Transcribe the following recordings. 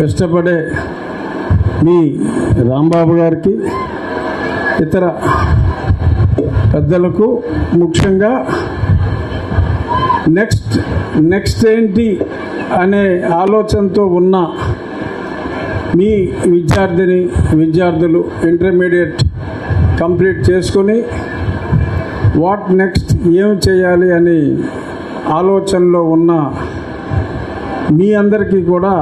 ఇష్టపడే మీ రాంబాబు గారికి ఇతర పెద్దలకు ముఖ్యంగా నెక్స్ట్ నెక్స్ట్ ఏంటి అనే ఆలోచనతో ఉన్న మీ విద్యార్థిని విద్యార్థులు ఇంటర్మీడియట్ కంప్లీట్ చేసుకొని వాట్ నెక్స్ట్ ఏం చేయాలి అని ఆలోచనలో ఉన్న మీ అందరికీ కూడా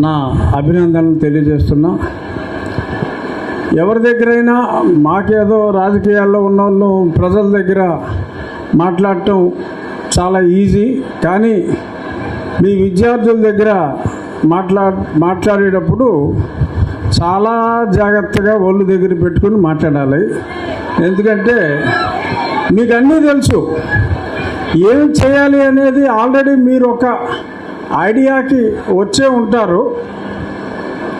నా అభినందనలు తెలియజేస్తున్నా. ఎవరి దగ్గరైనా మాకేదో రాజకీయాల్లో ఉన్న వాళ్ళు ప్రజల దగ్గర మాట్లాడటం చాలా ఈజీ. కానీ మీ విద్యార్థుల దగ్గర మాట్లా మాట్లాడేటప్పుడు చాలా జాగ్రత్తగా ఒళ్ళు దగ్గర పెట్టుకుని మాట్లాడాలి. ఎందుకంటే మీకు అన్నీ తెలుసు. ఏం చేయాలి అనేది ఆల్రెడీ మీరు ఒక ఐడియాకి వచ్చే ఉంటారు.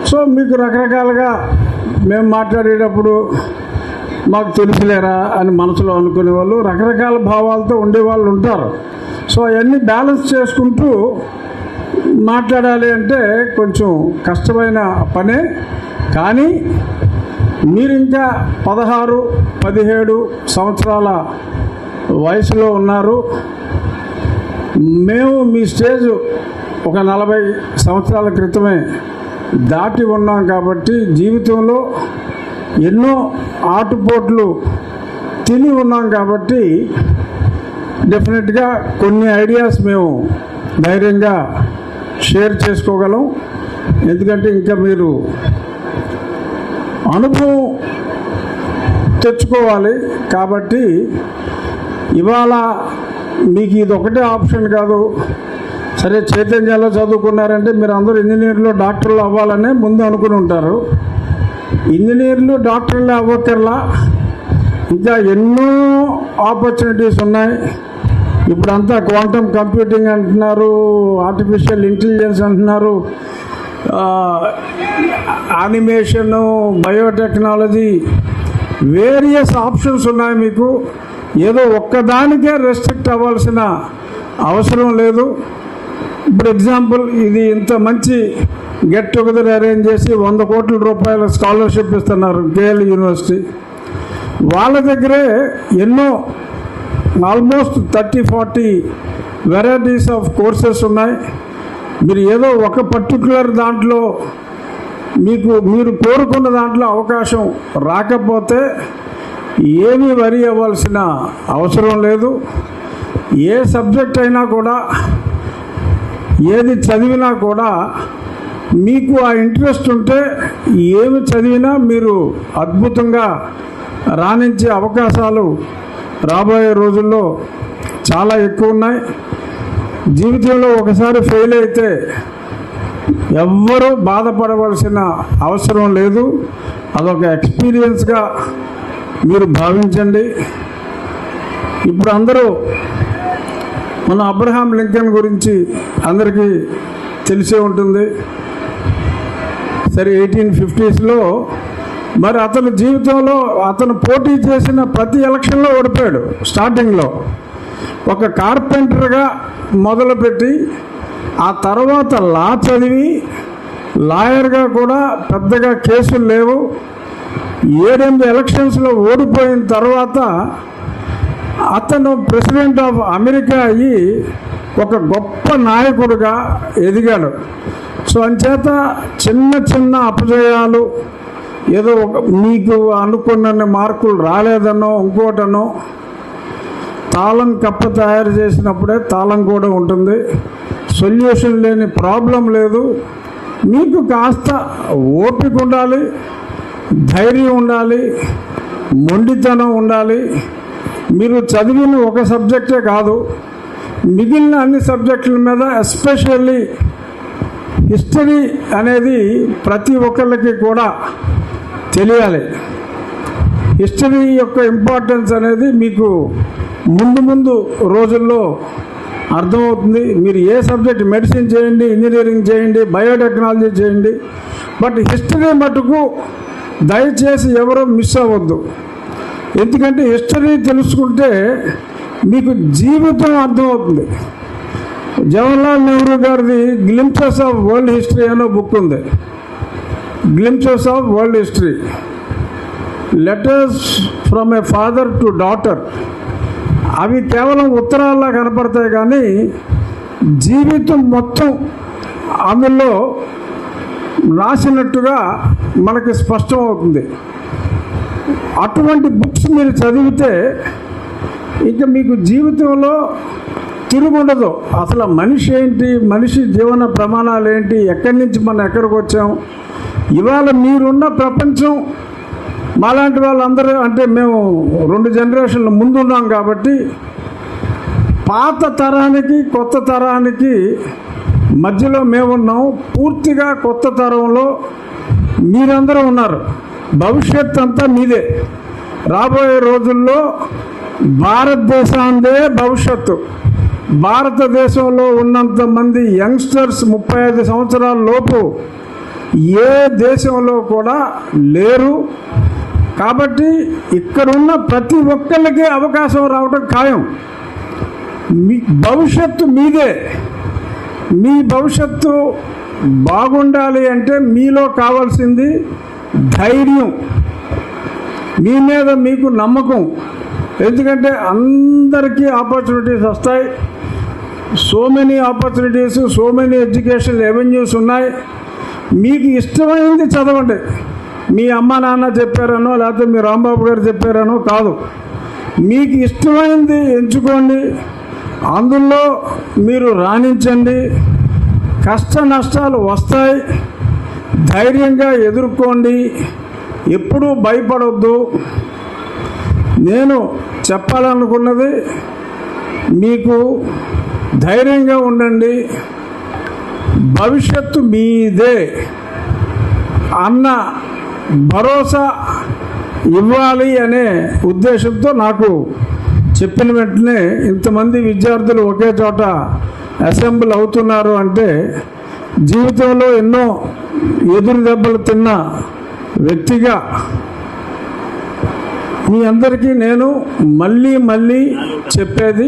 సో మీకు రకరకాలుగా మేము మాట్లాడేటప్పుడు మాకు తెలుసులేరా అని మనసులో అనుకునే వాళ్ళు రకరకాల భావాలతో ఉండేవాళ్ళు ఉంటారు. సో అవన్నీ బ్యాలెన్స్ చేసుకుంటూ మాట్లాడాలి అంటే కొంచెం కష్టమైన పనే. కానీ మీరు ఇంకా పదహారు పదిహేడు సంవత్సరాల వయసులో ఉన్నారు. మేము మీ స్టేజ్ ఒక నలభై సంవత్సరాల క్రితమే దాటి ఉన్నాం కాబట్టి జీవితంలో ఎన్నో ఆటుపోట్లు తిని ఉన్నాం కాబట్టి డెఫినెట్గా కొన్ని ఐడియాస్ మేము ధైర్యంగా షేర్ చేసుకోగలం. ఎందుకంటే ఇంకా మీరు అనుభవం తెచ్చుకోవాలి కాబట్టి ఇవాళ మీకు ఇది ఒకటే ఆప్షన్ కాదు. సరే చైతన్యాలో చదువుకున్నారంటే మీరు అందరూ ఇంజనీర్లు డాక్టర్లు అవ్వాలనే ముందు అనుకుని ఉంటారు. ఇంజనీర్లు డాక్టర్లు అవ్వకర్లా ఇంకా ఎన్నో ఆపర్చునిటీస్ ఉన్నాయి. ఇప్పుడంతా క్వాంటమ్ కంప్యూటింగ్ అంటున్నారు ఆర్టిఫిషియల్ ఇంటెలిజెన్స్ అంటున్నారు యానిమేషను బయోటెక్నాలజీ వేరియస్ ఆప్షన్స్ ఉన్నాయి మీకు. ఏదో ఒక్కదానికే రెస్ట్రిక్ట్ అవ్వాల్సిన అవసరం లేదు. ఇప్పుడు ఎగ్జాంపుల్ ఇది ఇంత మంచి గెట్ టుగెదర్ అరేంజ్ చేసి వంద కోట్ల రూపాయల స్కాలర్షిప్ ఇస్తున్నారు కేఎల్ యూనివర్సిటీ వాళ్ళ దగ్గరే ఎన్నో almost thirty forty varieties of courses ఉన్నాయి. మీరు ఏదో ఒక పర్టికులర్ దాంట్లో మీకు మీరు కోరుకున్న దాంట్లో అవకాశం రాకపోతే ఏమీ వరి అవ్వాల్సిన అవసరం లేదు. ఏ సబ్జెక్ట్ అయినా కూడా ఏది చదివినా కూడా మీకు ఆ ఇంట్రెస్ట్ ఉంటే ఏమి చదివినా మీరు అద్భుతంగా రాణించే అవకాశాలు రాబోయే రోజుల్లో చాలా ఎక్కువ ఉన్నాయి. జీవితంలో ఒకసారి ఫెయిల్ అయితే ఎవ్వరూ బాధపడవలసిన అవసరం లేదు. అదొక ఎక్స్పీరియన్స్గా మీరు భావించండి. ఇప్పుడు అందరూ మన అబ్రహాం లింకన్ గురించి అందరికీ తెలిసే ఉంటుంది. సరే ఎయిటీన్ ఫిఫ్టీస్లో మరి అతని జీవితంలో అతను పోటీ చేసిన ప్రతి ఎలక్షన్లో ఓడిపోయాడు స్టార్టింగ్లో. ఒక కార్పెంటర్గా మొదలుపెట్టి ఆ తర్వాత లా చదివి లాయర్గా కూడా పెద్దగా కేసులు లేవు. ఏడెనిమిది ఎలక్షన్స్లో ఓడిపోయిన తర్వాత అతను ప్రెసిడెంట్ ఆఫ్ అమెరికా అయ్యి ఒక గొప్ప నాయకుడుగా ఎదిగాడు. సో అంచేత చిన్న చిన్న అపజయాలు ఏదో ఒక మీకు అనుకున్న మార్కులు రాలేదనో ఇంకోటనో తాళం కప్ప తయారు చేసినప్పుడే తాళం కూడా ఉంటుంది. సొల్యూషన్ లేని ప్రాబ్లం లేదు. మీకు కాస్త ఓపిక ఉండాలి ధైర్యం ఉండాలి మొండితనం ఉండాలి. మీరు చదివిన ఒక సబ్జెక్టే కాదు మిగిలిన అన్ని సబ్జెక్టుల మీద ఎస్పెషల్లీ హిస్టరీ అనేది ప్రతి ఒక్కరికి కూడా తెలియాలి. హిస్టరీ యొక్క ఇంపార్టెన్స్ అనేది మీకు ముందు ముందు రోజుల్లో అర్థమవుతుంది. మీరు ఏ సబ్జెక్ట్ మెడిసిన్ చేయండి ఇంజనీరింగ్ చేయండి బయోటెక్నాలజీ చేయండి బట్ హిస్టరీ మటుకు దయచేసి ఎవరు మిస్ అవ్వద్దు. ఎందుకంటే హిస్టరీ తెలుసుకుంటే మీకు జీవితం అర్థమవుతుంది. జవహర్లాల్ నెహ్రూ గారిది గ్లింప్సెస్ ఆఫ్ వరల్డ్ హిస్టరీ అనే బుక్ ఉంది. Glimpses of world history letters from a father to daughter అవి కేవలం ఉత్తరాల్లా కనపడతాయి కానీ జీవితం మొత్తం అందులో రాసినట్టుగా మనకి స్పష్టం అవుతుంది అటువంటి బుక్స్ మీరు చదివితే ఇంకా మీకు జీవితంలో తిరుగుండదు. అసలు మనిషి ఏంటి? మనిషి జీవన ప్రమాణాలు ఏంటి? ఎక్కడి నుంచి మనం ఎక్కడికి వచ్చాం? ఇవాళ మీరున్న ప్రపంచం మాలాంటి వాళ్ళందరూ అంటే మేము రెండు జనరేషన్ల ముందున్నాం కాబట్టి పాత తరానికి కొత్త తరానికి మధ్యలో మేమున్నాం. పూర్తిగా కొత్త తరంలో మీరందరూ ఉన్నారు. భవిష్యత్ అంతా మీదే. రాబోయే రోజుల్లో భారతదేశాందే భవిష్యత్తు. భారతదేశంలో ఉన్నంత మంది యంగ్స్టర్స్ ముప్పై ఐదు సంవత్సరాల లోపు ఏ దేశంలో కూడా లేరు. కాబట్టి ఇక్కడున్న ప్రతి ఒక్కరికి అవకాశం రావడం ఖాయం. మీ భవిష్యత్తు మీదే. మీ భవిష్యత్తు బాగుండాలి అంటే మీలో కావాల్సింది ధైర్యం. మీ మీద మీకు నమ్మకం. ఎందుకంటే అందరికీ ఆపర్చునిటీస్ వస్తాయి. So many opportunities so many education revenues ఉన్నాయి. మీకు ఇష్టమైంది చదవండి. మీ అమ్మ నాన్న చెప్పారనో లేకపోతే మీ రాంబాబు గారు చెప్పారనో కాదు. మీకు ఇష్టమైంది ఎంచుకోండి. అందులో మీరు రాణించండి. కష్ట నష్టాలు వస్తాయి. ధైర్యంగా ఎదుర్కోండి. ఎప్పుడూ భయపడవద్దు నేను చెప్పాలనుకున్నది మీకు ధైర్యంగా ఉండండి. భవిష్యత్తు మీదే అన్న భరోసా ఇవ్వాలి అనే ఉద్దేశంతో నాకు చెప్పిన వెంటనే ఇంతమంది విద్యార్థులు ఒకే చోట అసెంబ్ల్ అవుతున్నారు అంటే జీవితంలో ఎన్నో ఎదురు దెబ్బలు తిన్న వ్యక్తిగా మీ అందరికీ నేను మళ్ళీ మళ్ళీ చెప్పేది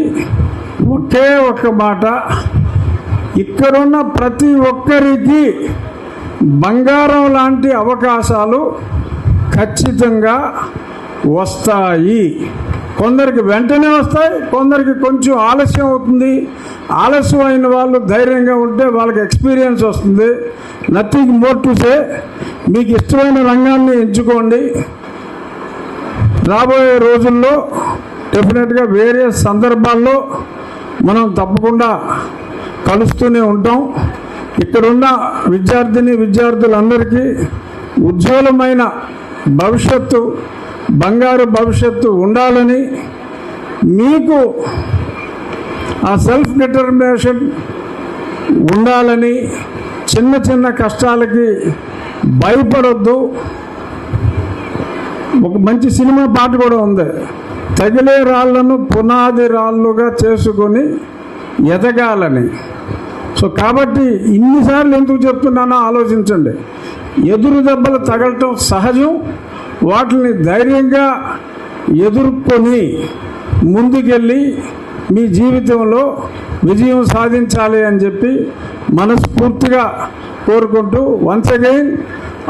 ఒకే ఒక్క మాట. ఇక్కడున్న ప్రతి ఒక్కరికి బంగారం లాంటి అవకాశాలు ఖచ్చితంగా వస్తాయి. కొందరికి వెంటనే వస్తాయి కొందరికి కొంచెం ఆలస్యం అవుతుంది. ఆలస్యం అయిన వాళ్ళు ధైర్యంగా ఉంటే వాళ్ళకి ఎక్స్పీరియన్స్ వస్తుంది. నథింగ్ మోర్ టు సే మీకు ఇష్టమైన రంగాన్ని ఎంచుకోండి. రాబోయే రోజుల్లో డెఫినెట్గా వేరే సందర్భాల్లో మనం తప్పకుండా కలుస్తూనే ఉంటాం. ఇక్కడున్న విద్యార్థిని విద్యార్థులందరికీ ఉజ్వలమైన భవిష్యత్తు బంగారు భవిష్యత్తు ఉండాలని మీకు ఆ సెల్ఫ్ డిటర్మినేషన్ ఉండాలని చిన్న చిన్న కష్టాలకి భయపడొద్దు. ఒక మంచి సినిమా పాట కూడా ఉంది. తగిలే రాళ్ళను పునాది రాళ్ళుగా చేసుకొని ఎదగాలని. సో కాబట్టి ఇన్నిసార్లు ఎందుకు చెప్తున్నానో ఆలోచించండి. ఎదురు దెబ్బలు తగలటం సహజం. వాటిని ధైర్యంగా ఎదుర్కొని ముందుకెళ్ళి మీ జీవితంలో విజయం సాధించాలి అని చెప్పి మనస్ఫూర్తిగా కోరుకుంటూ once again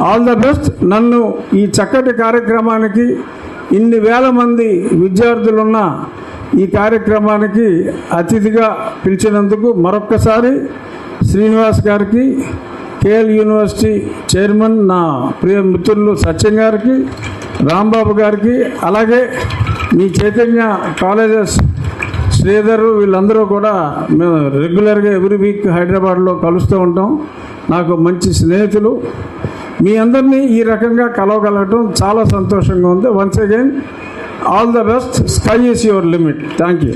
all the best నన్ను ఈ చక్కటి కార్యక్రమానికి ఇన్ని వేల మంది విద్యార్థులున్న ఈ కార్యక్రమానికి అతిథిగా పిలిచినందుకు మరొక్కసారి శ్రీనివాస్ గారికి కేఎల్ యూనివర్సిటీ చైర్మన్ నా ప్రియ మిత్రులు సత్యం గారికి రాంబాబు గారికి అలాగే మీ చైతన్య కాలేజెస్ శ్రీధర్ వీళ్ళందరూ కూడా మేము రెగ్యులర్గా ఎవ్రీ వీక్ హైదరాబాద్లో కలుస్తూ ఉంటాం. నాకు మంచి స్నేహితులు. మీ అందరినీ ఈ రకంగా కలవగలగటం చాలా సంతోషంగా ఉంది. Once again all the best sky is your limit thank you